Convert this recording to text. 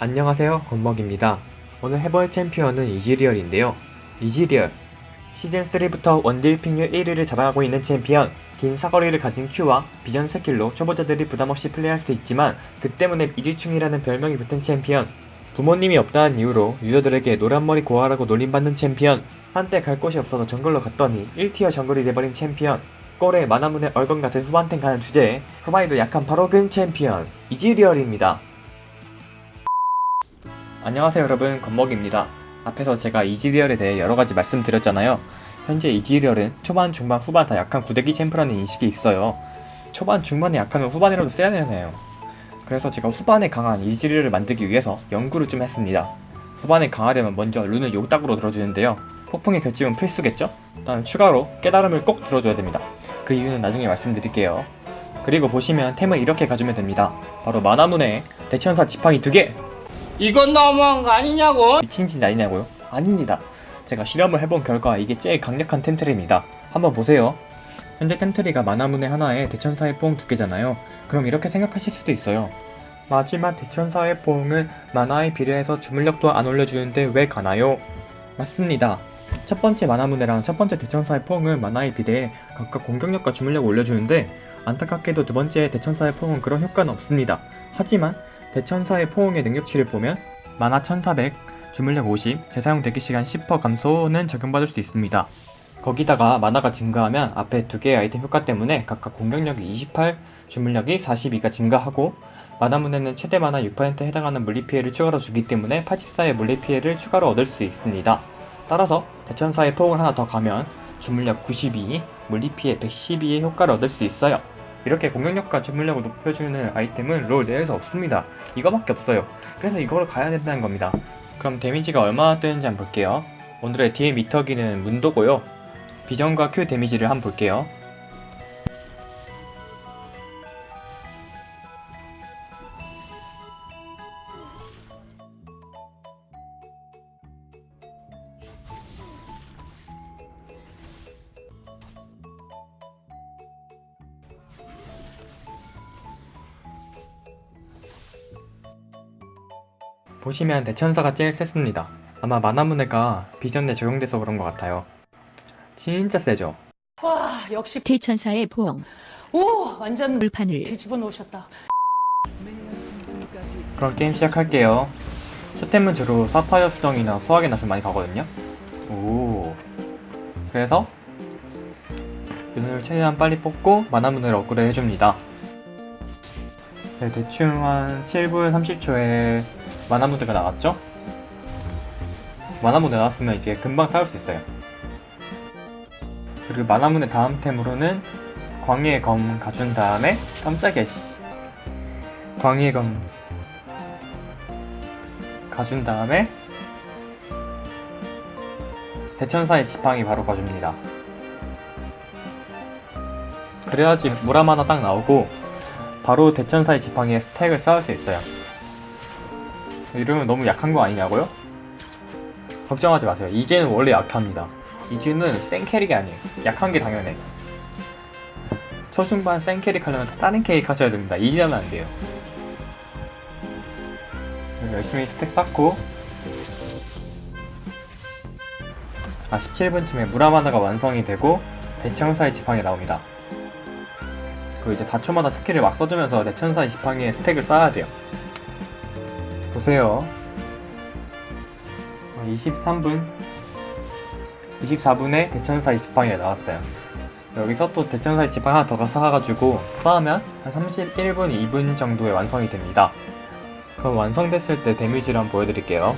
안녕하세요 건먹입니다. 오늘 해볼 챔피언은 이지리얼인데요. 이지리얼 시즌3부터 원딜 핑률 1위를 자랑하고 있는 챔피언 긴 사거리를 가진 Q와 비전 스킬로 초보자들이 부담없이 플레이할 수 있지만 그 때문에 이지충이라는 별명이 붙은 챔피언 부모님이 없다는 이유로 유저들에게 노란머리 고아라고 놀림받는 챔피언 한때 갈 곳이 없어서 정글로 갔더니 1티어 정글이 돼버린 챔피언 꼴에 만화문의 얼건 같은 후반템 가는 주제에 후반에도 약한 바로 그 챔피언 이지리얼입니다 안녕하세요 여러분. 건먹입니다. 앞에서 제가 이지리얼에 대해 여러가지 말씀드렸잖아요. 현재 이지리얼은 초반 중반 후반 다 약한 구대기 챔프라는 인식이 있어요. 초반 중반에 약하면 후반이라도 세야 되잖아요. 그래서 제가 후반에 강한 이지리얼을 만들기 위해서 연구를 좀 했습니다. 후반에 강하려면 먼저 룬을 용딱으로 들어주는데요. 폭풍의 결집은 필수겠죠? 일단 추가로 깨달음을 꼭 들어줘야 됩니다. 그 이유는 나중에 말씀드릴게요. 그리고 보시면 템을 이렇게 가주면 됩니다. 바로 만화문에 대천사 지팡이 두개 이건 너무한 거 아니냐고? 미친 짓 아니냐고요? 아닙니다. 제가 실험을 해본 결과 이게 제일 강력한 템트리입니다. 한번 보세요. 현재 템트리가 만화문의 하나에 대천사의 뽕 두 개잖아요. 그럼 이렇게 생각하실 수도 있어요. 마지막 대천사의 뽕은 만화에 비례해서 주물력도 안 올려주는데 왜 가나요? 맞습니다. 첫 번째 만화문해랑 첫 번째 대천사의 뽕은 만화에 비례해 각각 공격력과 주물력을 올려주는데 안타깝게도 두 번째 대천사의 뽕은 그런 효과는 없습니다. 하지만 대천사의 포옹의 능력치를 보면 만화 1400, 주물력 50, 재사용 대기시간 10% 감소는 적용받을 수 있습니다. 거기다가 만화가 증가하면 앞에 두 개의 아이템 효과 때문에 각각 공격력이 28, 주물력이 42가 증가하고 만화문에는 최대 만화 6%에 해당하는 물리 피해를 추가로 주기 때문에 84의 물리 피해를 추가로 얻을 수 있습니다. 따라서 대천사의 포옹을 하나 더 가면 주물력 92, 물리 피해 112의 효과를 얻을 수 있어요. 이렇게 공격력과 주물력을 높여주는 아이템은 롤 내에서 없습니다. 이거밖에 없어요. 그래서 이거를 가야 된다는 겁니다. 그럼 데미지가 얼마나 뜨는지 한번 볼게요. 오늘의 딜 미터기는 문도고요. 비전과 Q 데미지를 한번 볼게요. 보시면 대천사가 제일 셌습니다. 아마 만화문해가 비전에 적용돼서 그런 것 같아요. 진짜 세죠? 와 역시 대천사의 포옹 오 완전 물판을 뒤집어 놓으셨다. 그럼 게임 시작할게요. 쇼템은 주로 사파이어 수정이나 수학의 낫을 많이 가거든요. 오. 그래서 윤을 최대한 빨리 뽑고 만화문을 업그레이드 해줍니다. 네, 대충 한 7분 30초에 만화문드가 나왔죠? 만화문드 나왔으면 이제 금방 싸울 수 있어요. 그리고 만화문의 다음 템으로는 광해의 검 가준 다음에 깜짝이야. 씨. 광해의 검 가준 다음에 대천사의 지팡이 바로 가줍니다. 그래야지 모람 하나 딱 나오고 바로 대천사의 지팡이에 스택을 쌓을 수 있어요. 이러면 너무 약한 거 아니냐고요? 걱정하지 마세요. 이제는 원래 약합니다. 이제는 센 캐릭이 아니에요. 약한 게 당연해. 초중반 센 캐릭 하려면 다른 캐릭 하셔야 됩니다. 이제는 안 돼요. 열심히 스택 쌓고 아 17분쯤에 무라마다가 완성이 되고 대천사의 지팡이 나옵니다 그리고 이제 4초마다 스킬을 막 써주면서 대천사의 지팡이에 스택을 쌓아야 돼요 보세요. 23분 24분에 대천사의 지팡이가 나왔어요. 여기서 또 대천사의 지팡이 하나 더 쌓아가지고 쌓으면 한 31분 2분 정도에 완성이 됩니다. 그럼 완성됐을 때 데미지를 한번 보여드릴게요.